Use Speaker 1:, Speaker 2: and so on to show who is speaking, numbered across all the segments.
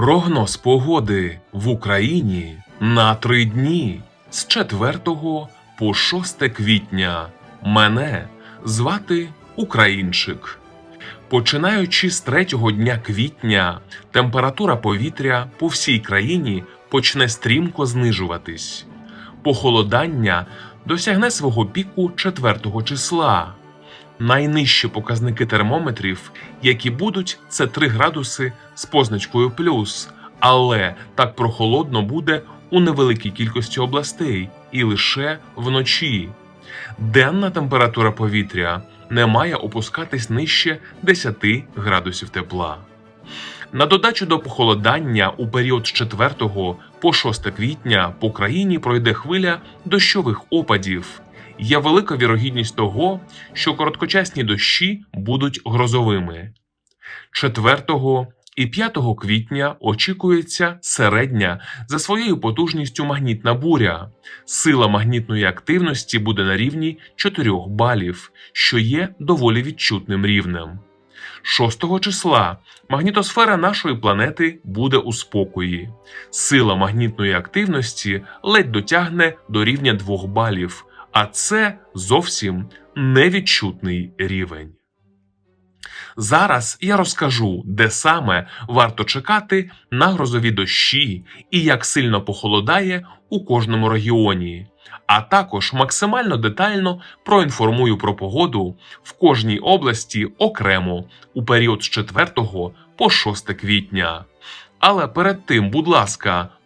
Speaker 1: Прогноз погоди в Україні на три дні з 4 по 6 квітня. Мене звати Українчик. Починаючи з третього дня квітня, температура повітря по всій країні почне стрімко знижуватись. Похолодання досягне свого піку 4 числа. Найнижчі показники термометрів, які будуть, це 3 градуси з позначкою плюс, але так прохолодно буде у невеликій кількості областей і лише вночі. Денна температура повітря не має опускатись нижче 10 градусів тепла. На додачу до похолодання у період з 4 по 6 квітня по країні пройде хвиля дощових опадів. Є велика вірогідність того, що короткочасні дощі будуть грозовими. 4 і 5 квітня очікується середня за своєю потужністю магнітна буря. Сила магнітної активності буде на рівні 4 балів, що є доволі відчутним рівнем. 6 числа магнітосфера нашої планети буде у спокої. Сила магнітної активності ледь дотягне до рівня 2 балів, а це зовсім невідчутний рівень. Зараз я розкажу, де саме варто чекати на грозові дощі і як сильно похолодає у кожному регіоні, а також максимально детально проінформую про погоду в кожній області окремо у період з 4 по 6 квітня. Але перед тим, будь ласка,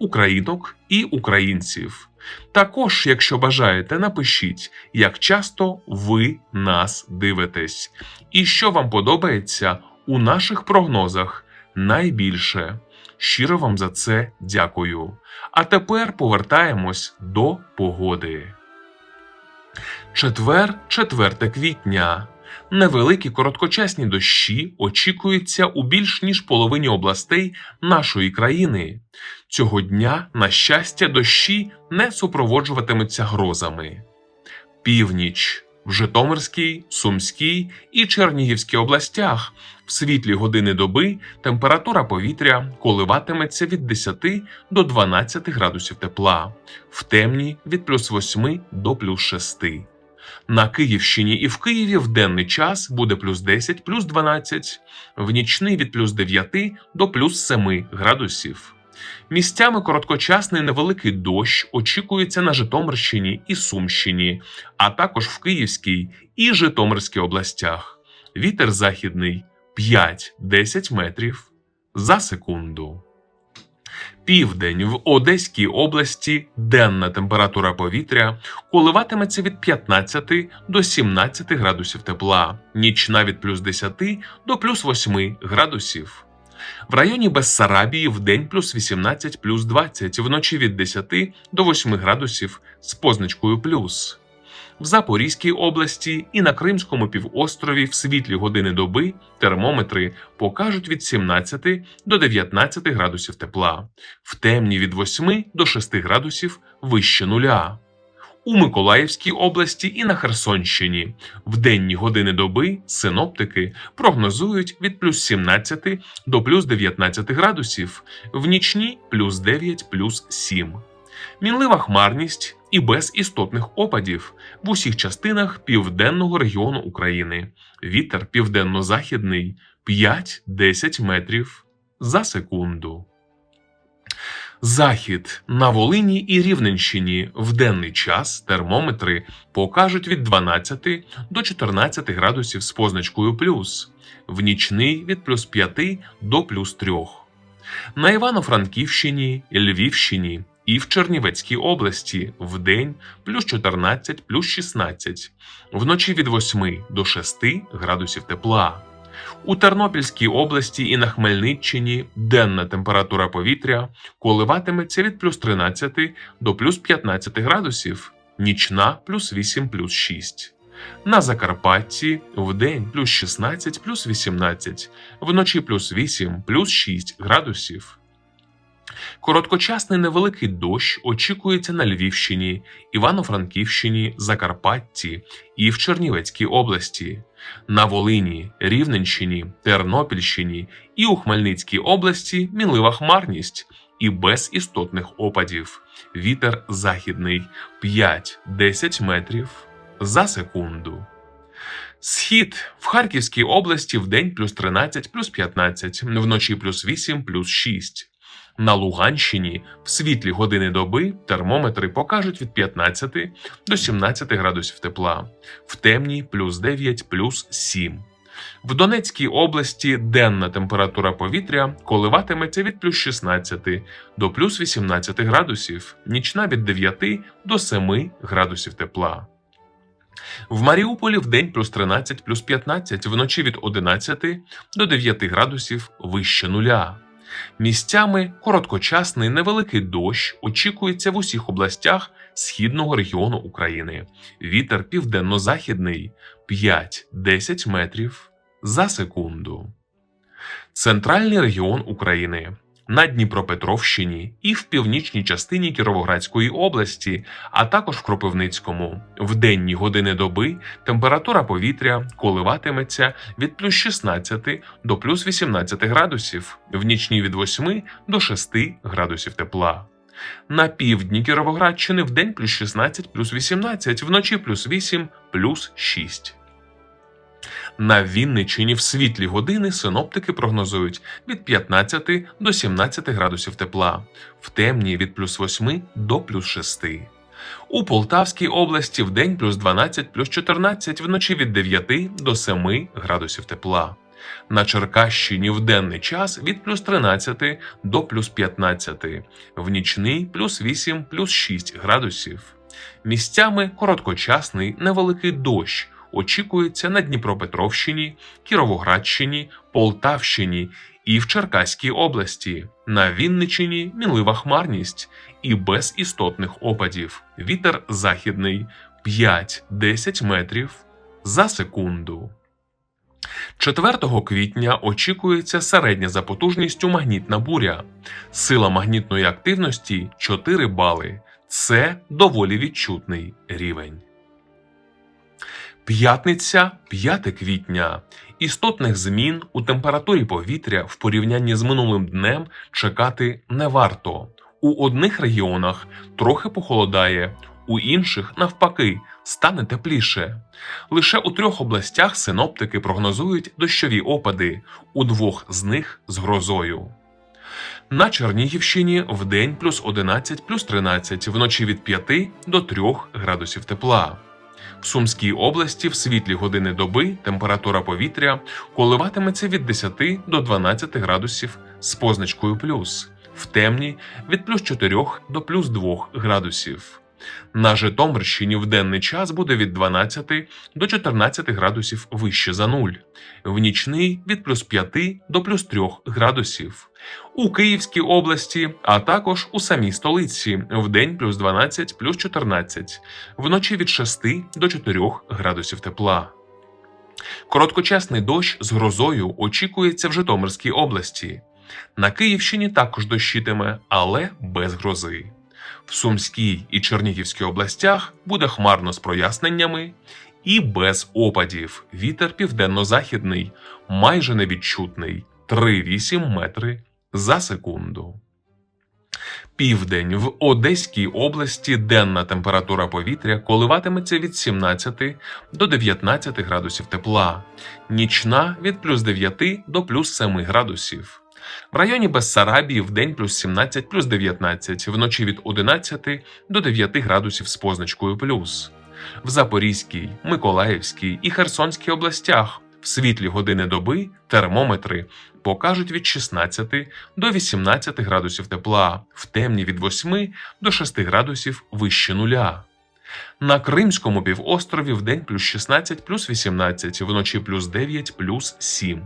Speaker 1: українок і українців. Також, якщо бажаєте, напишіть, як часто ви нас дивитесь, і що вам подобається у наших прогнозах найбільше. Щиро вам за це дякую. А тепер повертаємось до погоди. Четвер, 4 квітня. Невеликі короткочасні дощі очікуються у більш ніж половині областей нашої країни. Цього дня, на щастя, дощі не супроводжуватимуться грозами. Північ в Житомирській, Сумській і Чернігівській областях в світлі години доби температура повітря коливатиметься від 10 до 12 градусів тепла, в темні від плюс 8 до плюс 6. На Київщині і в Києві в денний час буде плюс 10, плюс 12, в нічний від плюс 9 до плюс 7 градусів. Місцями короткочасний невеликий дощ очікується на Житомирщині і Сумщині, а також в Київській і Житомирській областях. Вітер західний 5-10 метрів за секунду. Південь в Одеській області денна температура повітря коливатиметься від 15 до 17 градусів тепла, нічна від плюс 10 до плюс 8 градусів. В районі Бессарабії в день плюс 18 плюс 20, вночі від 10 до 8 градусів з позначкою плюс. В Запорізькій області і на Кримському півострові в світлі години доби термометри покажуть від 17 до 19 градусів тепла, в темні від 8 до 6 градусів вище нуля. У Миколаївській області і на Херсонщині в денні години доби синоптики прогнозують від плюс 17 до плюс 19 градусів, в нічні плюс 9 плюс 7. Мінлива хмарність і без істотних опадів в усіх частинах південного регіону України. Вітер південно-західний 5-10 метрів за секунду. Захід на Волині і Рівненщині в денний час термометри покажуть від 12 до 14 градусів з позначкою плюс, в нічний від плюс 5 до плюс 3. На Івано-Франківщині, Львівщині і в Чернівецькій області в день плюс 14 плюс 16, вночі від 8 до 6 градусів тепла. У Тернопільській області і на Хмельниччині денна температура повітря коливатиметься від плюс 13 до плюс 15 градусів, нічна плюс 8 плюс 6. На Закарпатті вдень плюс 16 плюс 18, вночі плюс 8 плюс 6 градусів. Короткочасний невеликий дощ очікується на Львівщині, Івано-Франківщині, Закарпатті і в Чернівецькій області, на Волині, Рівненщині, Тернопільщині і у Хмельницькій області мінлива хмарність і без істотних опадів. Вітер західний 5-10 метрів за секунду. Схід в Харківській області в день плюс 13, плюс 15, вночі плюс 8, плюс 6. На Луганщині в світлі години доби термометри покажуть від 15 до 17 градусів тепла, в темній плюс 9, плюс 7. В Донецькій області денна температура повітря коливатиметься від плюс 16 до плюс 18 градусів, нічна від 9 до 7 градусів тепла. В Маріуполі в день плюс 13 плюс 15, вночі від 11 до 9 градусів вище нуля. Місцями короткочасний невеликий дощ очікується в усіх областях східного регіону України. Вітер південно-західний 5-10 метрів за секунду. Центральний регіон України на Дніпропетровщині і в північній частині Кіровоградської області, а також в Кропивницькому. В денні години доби температура повітря коливатиметься від плюс 16 до плюс 18 градусів, в нічні від 8 до 6 градусів тепла. На півдні Кіровоградщини в день плюс 16 плюс 18, вночі плюс 8 плюс 6. На Вінничині в світлі години синоптики прогнозують від 15 до 17 градусів тепла, в темні від плюс 8 до плюс 6. У Полтавській області в день плюс 12 плюс 14, вночі від 9 до 7 градусів тепла. На Черкащині в денний час від плюс 13 до плюс 15, в нічний плюс 8 плюс 6 градусів. Місцями короткочасний невеликий дощ очікується на Дніпропетровщині, Кіровоградщині, Полтавщині і в Черкаській області, на Вінничині мінлива хмарність і без істотних опадів. Вітер західний 5-10 метрів за секунду. 4 квітня очікується середня за потужністю магнітна буря. Сила магнітної активності 4 бали. Це доволі відчутний рівень. П'ятниця 5 квітня. Істотних змін у температурі повітря в порівнянні з минулим днем чекати не варто. У одних регіонах трохи похолодає, у інших, навпаки, стане тепліше. Лише у трьох областях синоптики прогнозують дощові опади, у двох з них з грозою. На Чернігівщині в день плюс 11 плюс 13, вночі від 5 до 3 градусів тепла. В Сумській області в світлі години доби температура повітря коливатиметься від 10 до 12 градусів з позначкою плюс, в темні від плюс 4 до плюс 2 градусів. На Житомирщині в денний час буде від 12 до 14 градусів вище за нуль, в нічний від плюс 5 до плюс 3 градусів. У Київській області, а також у самій столиці в день плюс 12 плюс 14, вночі від 6 до 4 градусів тепла. Короткочасний дощ з грозою очікується в Житомирській області. На Київщині також дощитиме, але без грози. В Сумській і Чернігівській областях буде хмарно з проясненнями і без опадів. Вітер південно-західний, майже невідчутний 3,8 метри за секунду. Південь в Одеській області денна температура повітря коливатиметься від 17 до 19 градусів тепла, нічна від плюс 9 до плюс 7 градусів. В районі Бессарабії в день плюс 17 плюс 19, вночі від 11 до 9 градусів з позначкою плюс. В Запорізькій, Миколаївській і Херсонській областях в світлі години доби термометри покажуть від 16 до 18 градусів тепла, в темні від 8 до 6 градусів вище нуля. На Кримському півострові в день плюс 16 плюс 18, вночі плюс 9 плюс 7.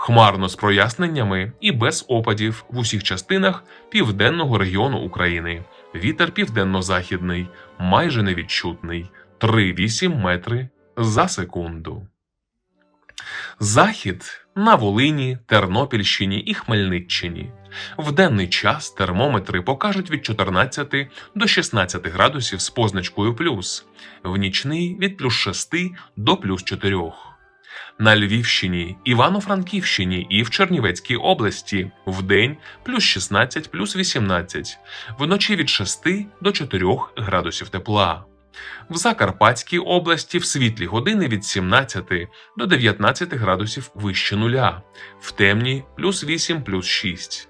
Speaker 1: Хмарно з проясненнями і без опадів в усіх частинах південного регіону України. Вітер південно-західний, майже невідчутний 3,8 метри за секунду. Захід на Волині, Тернопільщині і Хмельниччині. В денний час термометри покажуть від 14 до 16 градусів з позначкою плюс, в нічний від плюс 6 до плюс 4. На Львівщині, Івано-Франківщині і в Чернівецькій області в день плюс 16 плюс 18, вночі від 6 до 4 градусів тепла. В Закарпатській області в світлі години від 17 до 19 градусів вище нуля, в темні плюс 8 плюс 6.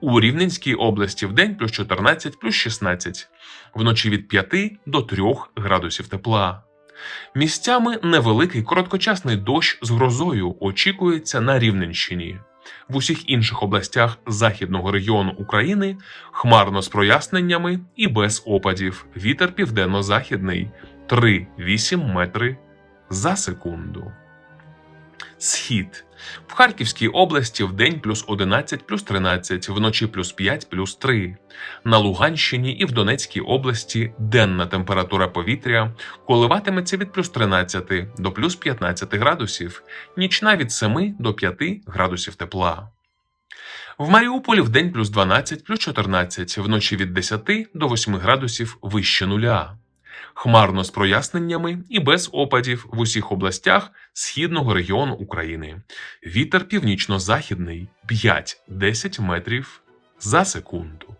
Speaker 1: У Рівненській області в день плюс 14 плюс 16, вночі від 5 до 3 градусів тепла. Місцями невеликий короткочасний дощ з грозою очікується на Рівненщині. В усіх інших областях західного регіону України хмарно з проясненнями і без опадів. Вітер південно-західний 3,8 метри за секунду. Схід в Харківській області в день плюс 11 плюс 13, вночі плюс 5 плюс 3. На Луганщині і в Донецькій області денна температура повітря коливатиметься від плюс 13 до плюс 15 градусів, нічна від 7 до 5 градусів тепла. В Маріуполі в день плюс 12 плюс 14, вночі від 10 до 8 градусів вище нуля. Хмарно з проясненнями і без опадів в усіх областях східного регіону України. Вітер північно-західний 5-10 метрів за секунду.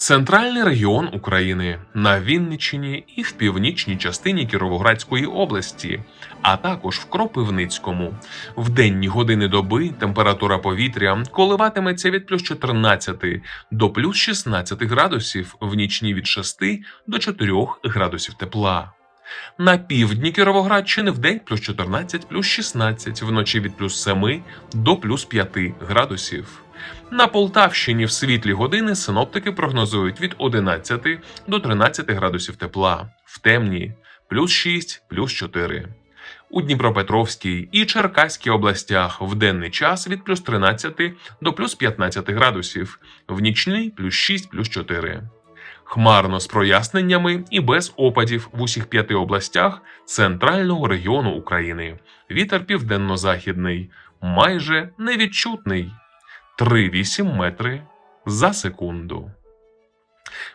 Speaker 1: Центральний регіон України на Вінниччині і в північній частині Кіровоградської області, а також в Кропивницькому. В денні години доби температура повітря коливатиметься від плюс 14 до плюс 16 градусів, в нічні від 6 до 4 градусів тепла. На півдні Кіровоградщини в день плюс 14 плюс 16, вночі від плюс 7 до плюс 5 градусів. На Полтавщині в світлі години синоптики прогнозують від 11 до 13 градусів тепла, в темні плюс 6, плюс 4. У Дніпропетровській і Черкаській областях в денний час від плюс 13 до плюс 15 градусів, в нічний плюс 6, плюс 4. Хмарно з проясненнями і без опадів в усіх п'яти областях центрального регіону України. Вітер південно-західний, майже невідчутний. 3,8 метри за секунду.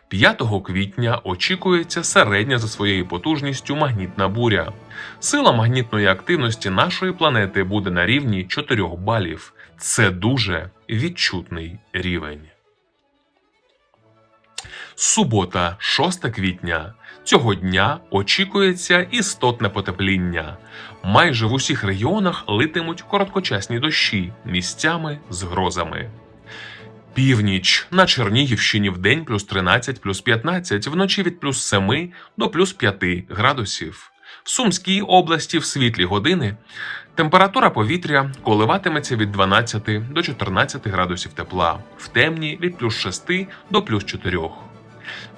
Speaker 1: 5 квітня очікується середня за своєю потужністю магнітна буря. Сила магнітної активності нашої планети буде на рівні 4 балів. Це дуже відчутний рівень. Субота, 6 квітня. Цього дня очікується істотне потепління. Майже в усіх регіонах литимуть короткочасні дощі місцями з грозами. Північ на Чернігівщині в день плюс 13 плюс 15, вночі від плюс 7 до плюс 5 градусів. В Сумській області в світлі години температура повітря коливатиметься від 12 до 14 градусів тепла, в темні від плюс 6 до плюс 4.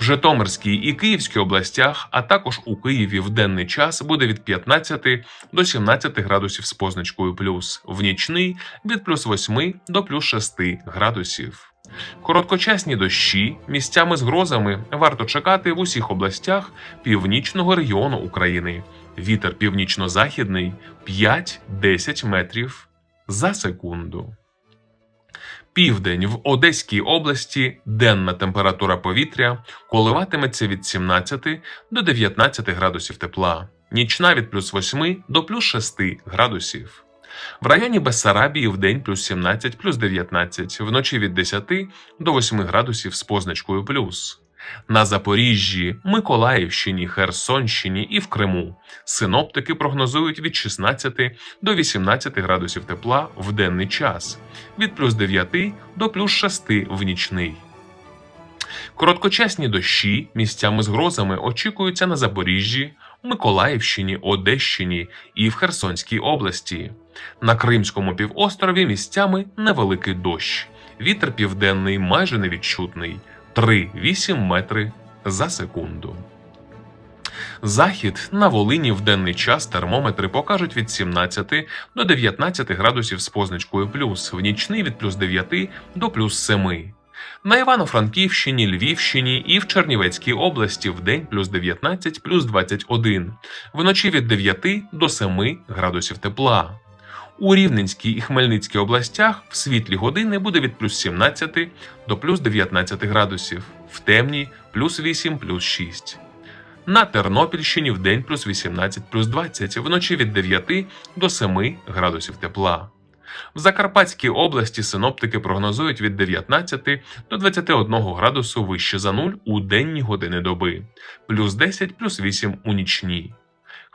Speaker 1: В Житомирській і Київській областях, а також у Києві в денний час буде від 15 до 17 градусів з позначкою плюс, в нічний від плюс 8 до плюс 6 градусів. Короткочасні дощі місцями з грозами варто чекати в усіх областях північного регіону України. Вітер північно-західний 5-10 метрів за секунду. Південь в Одеській області денна температура повітря коливатиметься від 17 до 19 градусів тепла, нічна від плюс 8 до плюс 6 градусів. В районі Бессарабії в день плюс 17 плюс 19, вночі від 10 до 8 градусів з позначкою плюс. На Запоріжжі, Миколаївщині, Херсонщині і в Криму синоптики прогнозують від 16 до 18 градусів тепла в денний час, від плюс 9 до плюс 6 в нічний. Короткочасні дощі місцями з грозами очікуються на Запоріжжі, Миколаївщині, Одещині і в Херсонській області. На Кримському півострові місцями невеликий дощ. Вітер південний майже невідчутний 3,8 метри за секунду. Захід на Волині в денний час термометри покажуть від 17 до 19 градусів з позначкою плюс, в нічний від плюс 9 до плюс 7. На Івано-Франківщині, Львівщині і в Чернівецькій області в день плюс 19, плюс 21, вночі від 9 до 7 градусів тепла. У Рівненській і Хмельницькій областях в світлі години буде від плюс 17 до плюс 19 градусів, в темній плюс 8, плюс 6. На Тернопільщині в день плюс 18, плюс 20, вночі від 9 до 7 градусів тепла. В Закарпатській області синоптики прогнозують від 19 до 21 градусу вище за нуль у денні години доби, плюс 10, плюс 8 у нічні.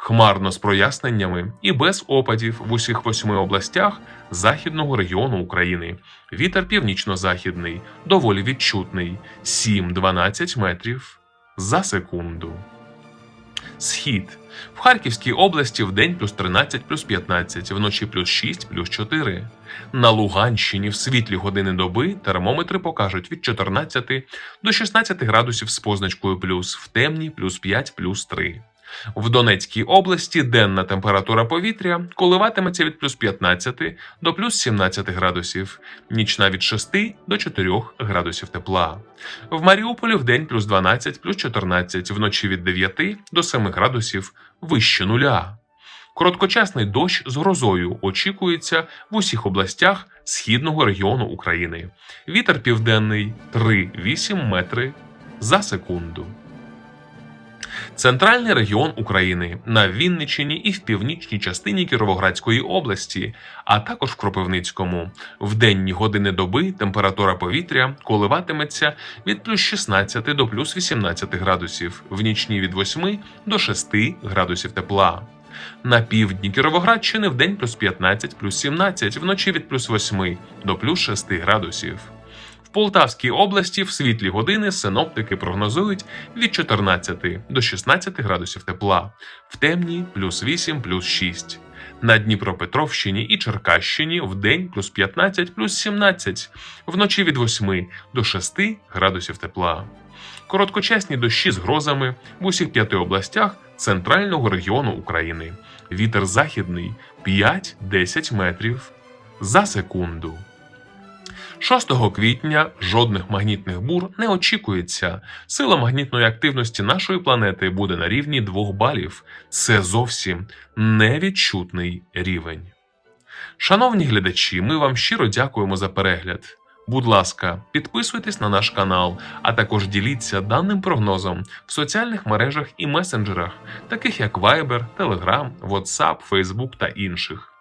Speaker 1: Хмарно з проясненнями і без опадів в усіх восьми областях західного регіону України. Вітер північно-західний, доволі відчутний 7-12 метрів за секунду. Схід. В Харківській області в день плюс 13 плюс 15, вночі плюс 6 плюс 4. На Луганщині в світлі години доби термометри покажуть від 14 до 16 градусів з позначкою плюс, в темній плюс 5 плюс 3. В Донецькій області денна температура повітря коливатиметься від плюс 15 до плюс 17 градусів, нічна від 6 до 4 градусів тепла. В Маріуполі в день плюс 12 плюс 14, вночі від 9 до 7 градусів вище нуля. Короткочасний дощ з грозою очікується в усіх областях східного регіону України. Вітер південний 3-8 метри за секунду. Центральний регіон України на Вінниччині і в північній частині Кіровоградської області, а також в Кропивницькому. В денні години доби температура повітря коливатиметься від плюс 16 до плюс 18 градусів, в нічні від 8 до 6 градусів тепла. На півдні Кіровоградщини в день плюс 15, плюс 17, вночі від плюс 8 до плюс 6 градусів. Полтавській області в світлі години синоптики прогнозують від 14 до 16 градусів тепла, в темні плюс 8, плюс 6. На Дніпропетровщині і Черкащині в день плюс 15, плюс 17, вночі від 8 до 6 градусів тепла. Короткочасні дощі з грозами в усіх п'яти областях центрального регіону України. Вітер західний 5-10 метрів за секунду. 6 квітня жодних магнітних бур не очікується. Сила магнітної активності нашої планети буде на рівні 2 балів. Це зовсім невідчутний рівень. Шановні глядачі, ми вам щиро дякуємо за перегляд. Будь ласка, підписуйтесь на наш канал, а також діліться даним прогнозом в соціальних мережах і месенджерах, таких як Viber, Telegram, WhatsApp, Facebook та інших.